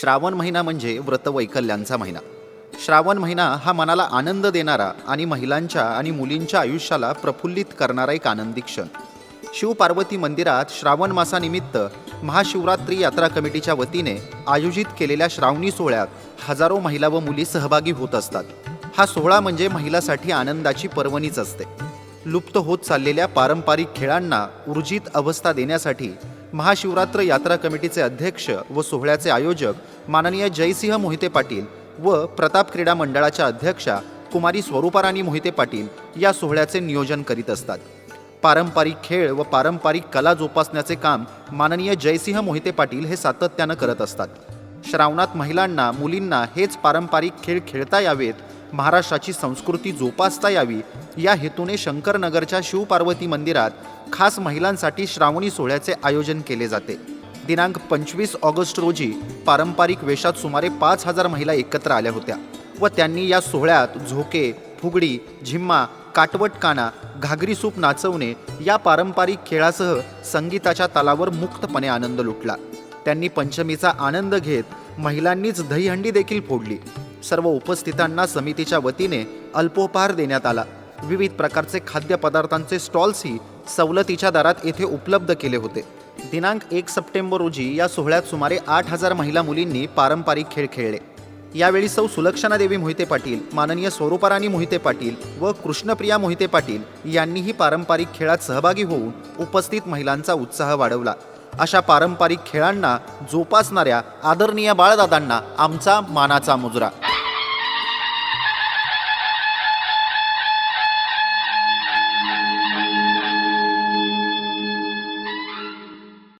श्रावण महिना म्हणजे व्रतवैकल्यांचा महिना. श्रावण महिना हा मनाला आनंद देणारा आणि महिलांच्या आणि मुलींच्या आयुष्याला प्रफुल्लित करणारा एक आनंदी क्षण. शिवपार्वती मंदिरात श्रावण मासानिमित्त महाशिवरात्री यात्रा कमिटीच्या वतीने आयोजित केलेल्या श्रावणी सोहळ्यात हजारो महिला व मुली सहभागी होत असतात. हा सोहळा म्हणजे महिलासाठी आनंदाची पर्वणीच असते. लुप्त होत चाललेल्या पारंपरिक खेळांना ऊर्जित अवस्था देण्यासाठी महाशिवरात्र यात्रा कमिटीचे अध्यक्ष व सोहळ्याचे आयोजक माननीय जयसिंह मोहिते पाटील व प्रताप क्रीडा मंडळाच्या अध्यक्षा कुमारी स्वरूपाराणी मोहिते पाटील या सोहळ्याचे नियोजन करीत असतात. पारंपरिक खेळ व पारंपरिक कला जोपासण्याचे काम माननीय जयसिंह मोहिते पाटील हे सातत्यानं करत असतात. श्रावणात महिलांना मुलींना हेच पारंपरिक खेळ खेळता यावेत महाराष्ट्राची संस्कृती जोपासता यावी. या हेतूने शंकरनगरच्या शिवपार्वती मंदिरात खास महिलांसाठी श्रावणी सोहळ्याचे आयोजन केले जाते. दिनांक पंचवीस ऑगस्ट रोजी पारंपरिक वेशात सुमारे पाच हजार महिला एकत्र आल्या होत्या व त्यांनी या सोहळ्यात झोके फुगडी झिम्मा काटवट काना घागरी सूप नाचवणे या पारंपरिक खेळासह संगीताच्या तालावर मुक्तपणे आनंद लुटला. त्यांनी पंचमीचा आनंद घेत महिलांनीच दहीहंडी देखील फोडली. सर्व उपस्थितांना समितीच्या वतीने अल्पोपहार देण्यात आला. विविध प्रकारचे खाद्यपदार्थांचे स्टॉल्सही सवलतीच्या दरात येथे उपलब्ध केले होते. दिनांक एक सप्टेंबर रोजी या सोहळ्यात सुमारे आठ हजार महिला मुलींनी पारंपरिक खेळ खेळले. यावेळी सौ सुलक्षणा देवी मोहिते पाटील माननीय स्वरूपाराणी मोहिते पाटील व कृष्णप्रिया मोहिते पाटील यांनीही पारंपरिक खेळात सहभागी होऊन उपस्थित महिलांचा उत्साह वाढवला. अशा पारंपरिक खेळांना जोपासणाऱ्या आदरणीय बाळदादांना आमचा मानाचा मुजरा.